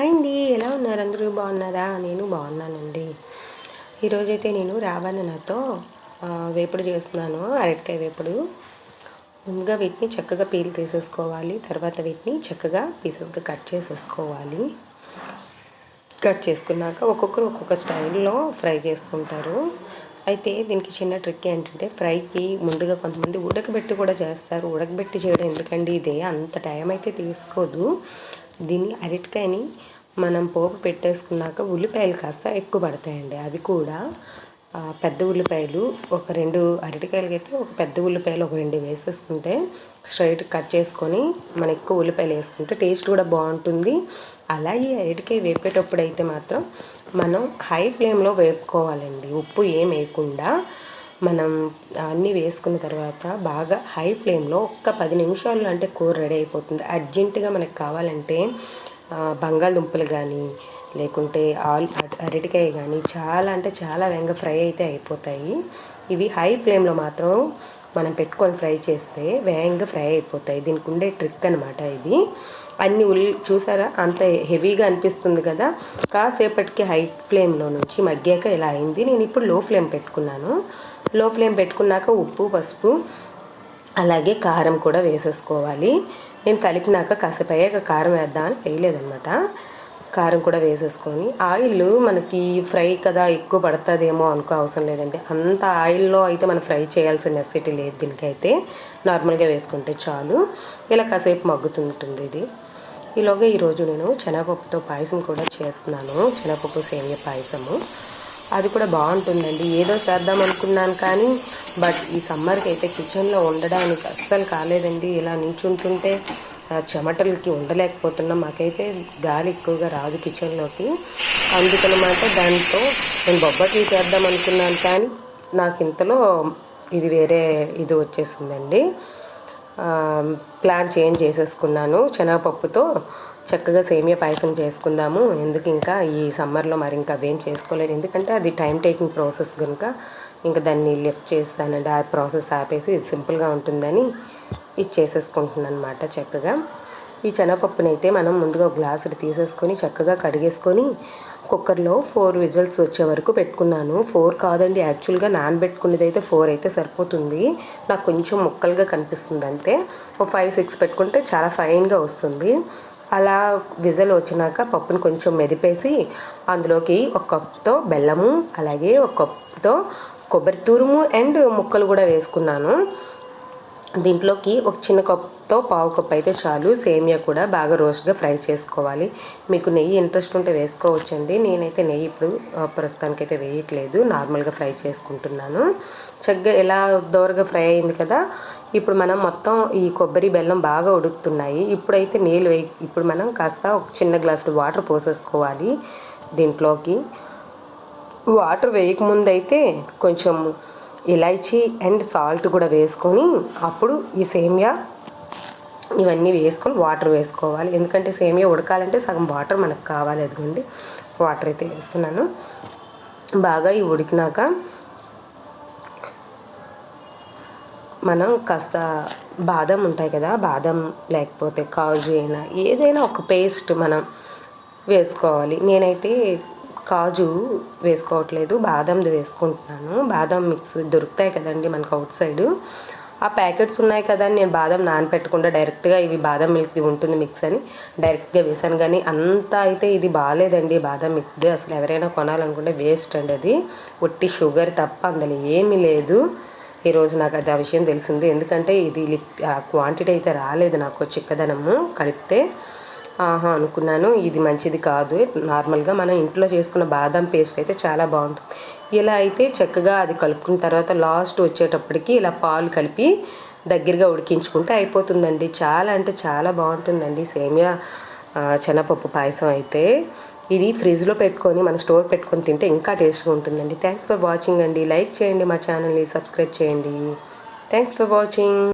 Hi అండి ఎలా ఉన్నారు? అందరూ బాగున్నారా? నేను బాగున్నానండి. ఈరోజైతే నేను రావణనతో వేపుడు చేస్తున్నాను అరటికాయ వేపుడు. ముందుగా వీటిని చక్కగా పీల్ తీసేసుకోవాలి. తర్వాత వీటిని చక్కగా పీసెస్గా కట్ చేసేసుకోవాలి. కట్ చేసుకున్నాక ఒక్కొక్కరు ఒక్కొక్క స్టైల్లో ఫ్రై చేసుకుంటారు. అయితే దీనికి చిన్న ట్రిక్ ఏంటంటే ఫ్రైకి ముందుగా కొంతమంది ఉడకబెట్టి కూడా చేస్తారు. ఉడకబెట్టి చేయడం ఎందుకండి? ఇదే అంత టైం అయితే తీసుకోదు. దీన్ని అరటికాయని మనం పోపు పెట్టేసుకున్నాక ఉల్లిపాయలు కాస్త ఎక్కువ పడతాయండి. అవి కూడా పెద్ద ఉల్లిపాయలు ఒక రెండు అరటికాయలకి అయితే ఒక పెద్ద ఉల్లిపాయలు ఒక రెండు వేసేసుకుంటే స్ట్రైట్ కట్ చేసుకొని మన ఎక్కువ ఉల్లిపాయలు వేసుకుంటే టేస్ట్ కూడా బాగుంటుంది. అలా ఈ అరటికాయ వేపేటప్పుడు అయితే మాత్రం మనం హై ఫ్లేమ్లో వేపుకోవాలండి. ఉప్పు ఏం వేయకుండా మనం అన్నీ వేసుకున్న తర్వాత బాగా హై ఫ్లేమ్లో ఒక్క పది నిమిషాలు అంటే కూర రెడీ అయిపోతుంది. అర్జెంటుగా మనకు కావాలంటే బంగాళదుంపలు కానీ లేకుంటే ఆల్ అరటికాయ కానీ చాలా అంటే చాలా వేగంగా ఫ్రై అయితే అయిపోతాయి. ఇవి హై ఫ్లేమ్లో మాత్రం మనం పెట్టుకొని ఫ్రై చేస్తే వేగంగా ఫ్రై అయిపోతాయి. దీనికి ఉండే ట్రిక్ అనమాట ఇది. అన్ని ఉల్ చూసారా? అంత హెవీగా అనిపిస్తుంది కదా? కాసేపటికి హై ఫ్లేమ్లో నుంచి మగ్గాక ఇలా అయింది. నేను ఇప్పుడు లో ఫ్లేమ్ పెట్టుకున్నాను. లో ఫ్లేమ్ పెట్టుకున్నాక ఉప్పు పసుపు అలాగే కారం కూడా వేసేసుకోవాలి. నేను కలిపినాక కాసేపు అయ్యాక కారం వేద్దామని వేయలేదనమాట కారం కూడా వేసేసుకొని. ఆయిల్ మనకి ఫ్రై కదా ఎక్కువ పడుతుందేమో అనుకో అవసరం లేదండి. అంత ఆయిల్లో అయితే మనం ఫ్రై చేయాల్సిన నెసిటీ లేదు దీనికైతే. నార్మల్గా వేసుకుంటే చాలు. ఇలా కాసేపు మగ్గుతుంటుంది ఇది. ఈలోగా ఈరోజు నేను శనగపప్పుతో పాయసం కూడా చేస్తున్నాను. శనగపప్పు సేమియ పాయసము. అది కూడా బాగుంటుందండి. ఏదో చేద్దాం అనుకున్నాను కానీ బట్ ఈ సమ్మర్కి అయితే కిచెన్లో ఉండడానికి అస్సలు కాలేదండి. ఇలా నించుంటుంటే చెమటలకి ఉండలేకపోతున్నాం. మాకైతే గాలి ఎక్కువగా రాదు కిచెన్లోకి. అందుకనమాట దాంతో నేను బొబ్బట్లు చేద్దాం అనుకున్నాను. కానీ నాకు ఇంతలో ఇది వేరే ఇది వచ్చేసిందండి. ప్లాన్ చేంజ్ చేసేసుకున్నాను. శనగపప్పుతో చక్కగా సేమియా పాయసం చేసుకుందాము. ఎందుకు ఇంకా ఈ సమ్మర్లో మరి ఇంకా అవేం చేసుకోలేదు ఎందుకంటే అది టైం టేకింగ్ ప్రాసెస్ కనుక ఇంకా దాన్ని లిఫ్ట్ చేస్తానండి. ఆ ప్రాసెస్ ఆపేసి సింపుల్గా ఉంటుందని ఇది చేసేసుకుంటున్నాను అనమాట చక్కగా. ఈ శనగపప్పునైతే మనం ముందుగా ఒక గ్లాసులు తీసేసుకొని చక్కగా కడిగేసుకొని కుక్కర్లో ఫోర్ విజిల్స్ వచ్చే వరకు పెట్టుకున్నాను. ఫోర్ కాదండి యాక్చువల్గా నానబెట్టుకునేది అయితే ఫోర్ అయితే సరిపోతుంది. నాకు కొంచెం ముక్కలుగా కనిపిస్తుంది అంతే ఒక ఫైవ్ సిక్స్ పెట్టుకుంటే చాలా ఫైన్గా వస్తుంది. అలా విజల్ వచ్చినాక పప్పును కొంచెం మెదిపేసి అందులోకి ఒక కప్తో బెల్లము అలాగే ఒక కప్తో కొబ్బరి తురుము అండ్ ముక్కలు కూడా వేసుకున్నాను. దీంట్లోకి ఒక చిన్న కప్తో పావు కప్ అయితే చాలు. సేమియా కూడా బాగా రోస్ట్గా ఫ్రై చేసుకోవాలి. మీకు నెయ్యి ఇంట్రెస్ట్ ఉంటే వేసుకోవచ్చండి. నేనైతే నెయ్యి ఇప్పుడు ప్రస్తుతానికి అయితే వేయట్లేదు. నార్మల్గా ఫ్రై చేసుకుంటున్నాను. చక్కగా ఎలా దోరగా ఫ్రై అయింది కదా. ఇప్పుడు మనం మొత్తం ఈ కొబ్బరి బెల్లం బాగా ఉడుకుతున్నాయి. ఇప్పుడైతే నీళ్ళు వేయి ఇప్పుడు మనం కాస్త ఒక చిన్న గ్లాసులు వాటర్ పోసేసుకోవాలి దీంట్లోకి. వాటర్ వేయకముందు అయితే కొంచెం ఇలైచి అండ్ సాల్ట్ కూడా వేసుకొని అప్పుడు ఈ సేమియా ఇవన్నీ వేసుకొని వాటర్ వేసుకోవాలి. ఎందుకంటే సేమియా ఉడకాలంటే సగం వాటర్ మనకు కావాలి. అదిగోండి వాటర్ అయితే వేస్తున్నాను. బాగా ఇవి ఉడికినాక మనం కాస్త బాదం ఉంటాయి కదా బాదం లేకపోతే కాజు అయినా ఏదైనా ఒక పేస్ట్ మనం వేసుకోవాలి. నేనైతే కాజు వేసుకోవట్లేదు బాదంది వేసుకుంటున్నాను. బాదం మిక్స్ దొరుకుతాయి కదండి మనకు అవుట్ సైడ్. ఆ ప్యాకెట్స్ ఉన్నాయి కదా అని నేను బాదం నానపెట్టకుండా డైరెక్ట్గా ఇవి బాదం మిల్క్ ఉంటుంది మిక్స్ అని డైరెక్ట్గా వేసాను. కానీ అంతా అయితే ఇది బాగాలేదండి బాదం మిక్స్ అసలు ఎవరైనా కొనాలనుకుంటే వేస్ట్ అండి అది. ఒట్టి షుగర్ తప్ప అందులో ఏమీ లేదు. ఈరోజు నాకు అది ఆ విషయం తెలిసింది. ఎందుకంటే ఇది క్వాంటిటీ అయితే రాలేదు నాకు చిక్కదనము కలిపితే. ఆహా అనుకున్నాను. ఇది మంచిది కాదు. నార్మల్గా మనం ఇంట్లో చేసుకున్న బాదం పేస్ట్ అయితే చాలా బాగుంటుంది. ఇలా అయితే చక్కగా అది కలుపుకున్న తర్వాత లాస్ట్ వచ్చేటప్పటికి ఇలా పాలు కలిపి దగ్గరగా ఉడికించుకుంటే అయిపోతుందండి. చాలా అంటే చాలా బాగుంటుందండి. సేమియా శనగపప్పు పాయసం అయితే. ఇది ఫ్రిడ్జ్లో పెట్టుకొని మన స్టోర్ పెట్టుకొని తింటే ఇంకా టేస్ట్గా ఉంటుందండి. థ్యాంక్స్ ఫర్ వాచింగ్ అండి. లైక్ చేయండి మా ఛానల్ని సబ్స్క్రైబ్ చేయండి. Thanks for watching